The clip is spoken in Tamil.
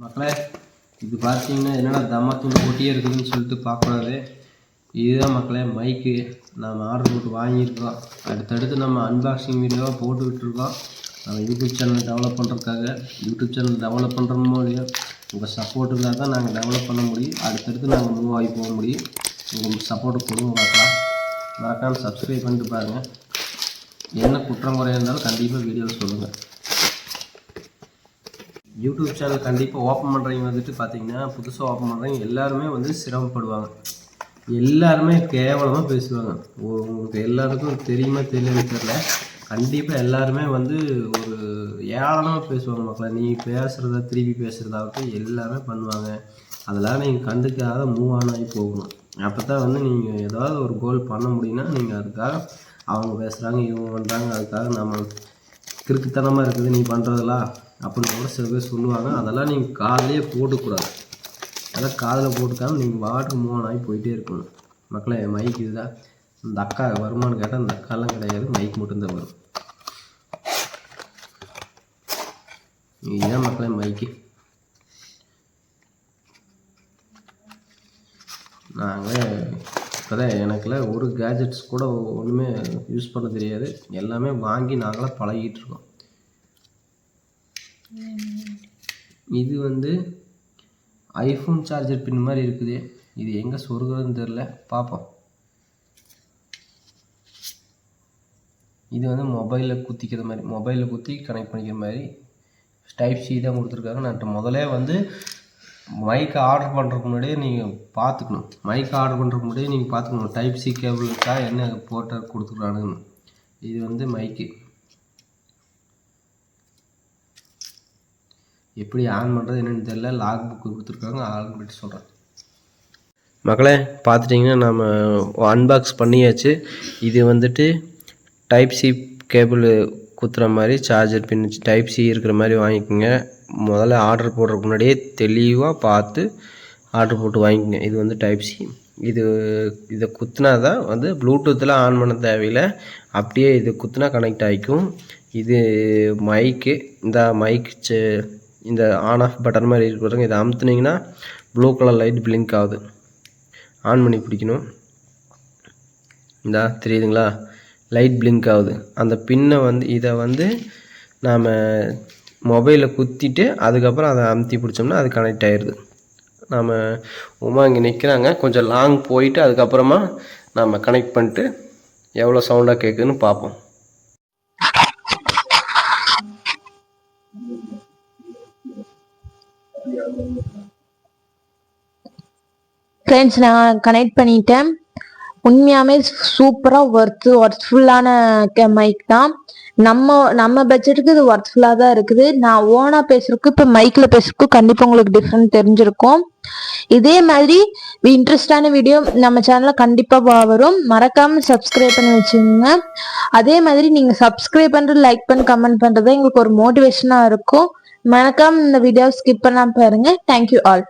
மக்களே இது பார்த்தீங்கன்னா என்னென்ன தம்மா தூள் போட்டியே இருக்குதுன்னு சொல்லிட்டு பார்க்கக்கூடாது இதுதான் மக்களே மைக்கு நம்ம ஆர்டர் போட்டு வாங்கியிருக்கோம் அடுத்தடுத்து நம்ம அன்பாக்சிங் வீடியோவாக போட்டுக்கிட்டு இருக்கோம். நம்ம யூடியூப் சேனல் டெவலப் பண்ணுறதுக்காக யூடியூப் சேனல் டெவலப் பண்ணுறோமோ இல்லையோ உங்கள் சப்போர்ட்டுக்காக தான் நாங்கள் டெவலப் பண்ண முடியும். அடுத்தடுத்து நாங்கள் மூவ் ஆகி போக முடியும். உங்கள் சப்போர்ட்டு கொடுங்க பார்க்கலாம் மறக்காமல் சப்ஸ்கிரைப் பண்ணிட்டு பாருங்கள் என்ன குற்றம் குறையா இருந்தாலும் கண்டிப்பாக வீடியோவில் சொல்லுங்கள் யூடியூப் சேனல் கண்டிப்பாக ஓப்பன் பண்ணுறவங்க வந்துட்டு பார்த்தீங்கன்னா புதுசாக ஓப்பன் பண்ணுறவங்க எல்லாருமே வந்து சிரமப்படுவாங்க. எல்லாருமே கேவலமாக பேசுவாங்க. உங்களுக்கு எல்லாருக்கும் தெரியுமா தெரியலன்னு தெரியல. கண்டிப்பாக எல்லாருமே வந்து ஒரு ஏளனமாக பேசுவாங்க மக்களை. நீ பேசுகிறதா திருப்பி பேசுகிறதாகட்டும் எல்லாமே பண்ணுவாங்க. அதெல்லாம் நீங்கள் கண்டுக்காத மூவ் ஆன் ஆகி போகணும். அப்போ தான் வந்து நீங்கள் ஏதாவது ஒரு கோல் பண்ண முடியும்னா நீங்கள் அதுக்காக அவங்க பேசுகிறாங்க இவங்க பண்ணுறாங்க அதுக்காக நம்ம கிறுக்குத்தனமாக இருக்குது நீ பண்ணுறதெல்லாம் அப்படின்னு கூட சில பேர் சொல்லுவாங்க. அதெல்லாம் நீங்கள் காதிலே போட்டுக்கூடாது அதெல்லாம் காதில் போட்டுக்காமல் நீங்கள் வாட்டுக்கு மூவ் ஆகி போயிட்டே இருக்கணும். மக்களே மைக் இதுதான் இந்த அக்கா வருமானு கேட்டால் இந்த அக்காலாம் கிடையாது. மைக் மட்டும்தான் வரும். இதுதான் மக்களே மைக்கு நாங்கள் இப்போதான் எனக்குலாம் ஒரு கேஜெட்ஸ் கூட ஒன்றுமே யூஸ் பண்ண தெரியாது. எல்லாமே வாங்கி நாங்களாம் பழகிட்டு இருக்கோம். இது வந்து ஐஃபோன் சார்ஜர் பின் மாதிரி இருக்குது. இது எங்கே சொருகிறதுன்னு தெரில பார்ப்போம் இது வந்து மொபைலில் குத்திக்கிற மாதிரி மொபைலில் குத்தி கனெக்ட் பண்ணிக்கிற மாதிரி டைப் சி தான் கொடுத்துருக்காங்க நான் முதலே வந்து மைக் ஆர்டர் பண்ணுறதுக்கு முன்னாடியே நீங்கள் பார்த்துக்கணும் மைக் ஆர்டர் பண்ணுறதுக்கு முன்னாடியே நீங்கள் பார்த்துக்கணும் டைப் சி கேபிள் இருக்கா? என்ன போட்டால் கொடுத்துருக்கானுன்னு இது வந்து மைக்கு எப்படி ஆன் பண்ணுறது என்னென்னு தெரியல. லாக் புக்கு கொடுத்துருக்காங்க. ஆன் பண்ணிட்டு சொல்கிறேன் மக்களே பார்த்துட்டிங்கன்னா நம்ம அன்பாக்ஸ் பண்ணியாச்சு. இது வந்துட்டு டைப் சி கேபிள் குத்துற மாதிரி சார்ஜர் பின் டைப் சி இருக்கிற மாதிரி வாங்கிக்கோங்க. முதல்ல ஆர்டர் போடுறதுக்கு முன்னாடியே தெளிவாக பார்த்து ஆர்டர் போட்டு வாங்கிக்கோங்க. இது வந்து டைப் சி இது இதை குத்துனா தான் வந்து ப்ளூடூத்தில் ஆன் பண்ண தேவையில்லை. அப்படியே இது குத்துனா கனெக்ட் ஆகிக்கும். இது மைக்கு இந்த மைக் இந்த ஆன் ஆஃப் பட்டன் மாதிரி இருக்கு பாருங்க. இதை அமுத்துனீங்கன்னா ப்ளூ கலர் லைட் பிளிங்க் ஆகுது. ஆன் பண்ணி பிடிக்கணும். இந்தா தெரியுதுங்களா? லைட் பிளிங்க் ஆகுது. அந்த பின்னை வந்து இதை வந்து நாம் மொபைலில் குத்திட்டு அதுக்கப்புறம் அதை அமுத்தி பிடிச்சோம்னா அது கனெக்ட் ஆயிடுது நாம் உமா இங்கே நிற்கிறாங்க கொஞ்சம் லாங் போயிட்டு அதுக்கப்புறமா நாம் கனெக்ட் பண்ணிட்டு எவ்வளோ சவுண்டாக கேட்குதுன்னு பார்ப்போம். ஃப்ரெண்ட்ஸ் நான் கனெக்ட் பண்ணிட்டேன். உண்மையாமே சூப்பராக ஒர்த்து ஒர்த்ஃபுல்லான மைக் தான். நம்ம நம்ம பட்ஜெட்டுக்கு இது ஒர்த்ஃபுல்லாக தான் இருக்குது. நான் ஓனாக பேசுறதுக்கு இப்போ மைக்கில் பேசுறதுக்கு கண்டிப்பாக உங்களுக்கு டிஃப்ரெண்ட் தெரிஞ்சிருக்கும். இதே மாதிரி இன்ட்ரெஸ்டான வீடியோ நம்ம சேனலில் கண்டிப்பாக வரும். மறக்காம சப்ஸ்கிரைப் பண்ணி வச்சுக்கோங்க. அதே மாதிரி நீங்கள் சப்ஸ்கிரைப் பண்ணுறது லைக் பண்ணி கமெண்ட் பண்ணுறது எங்களுக்கு ஒரு மோட்டிவேஷனாக இருக்கும். வணக்கம் இந்த வீடியோ ஸ்கிப் பண்ணாம பாருங்க. Thank you all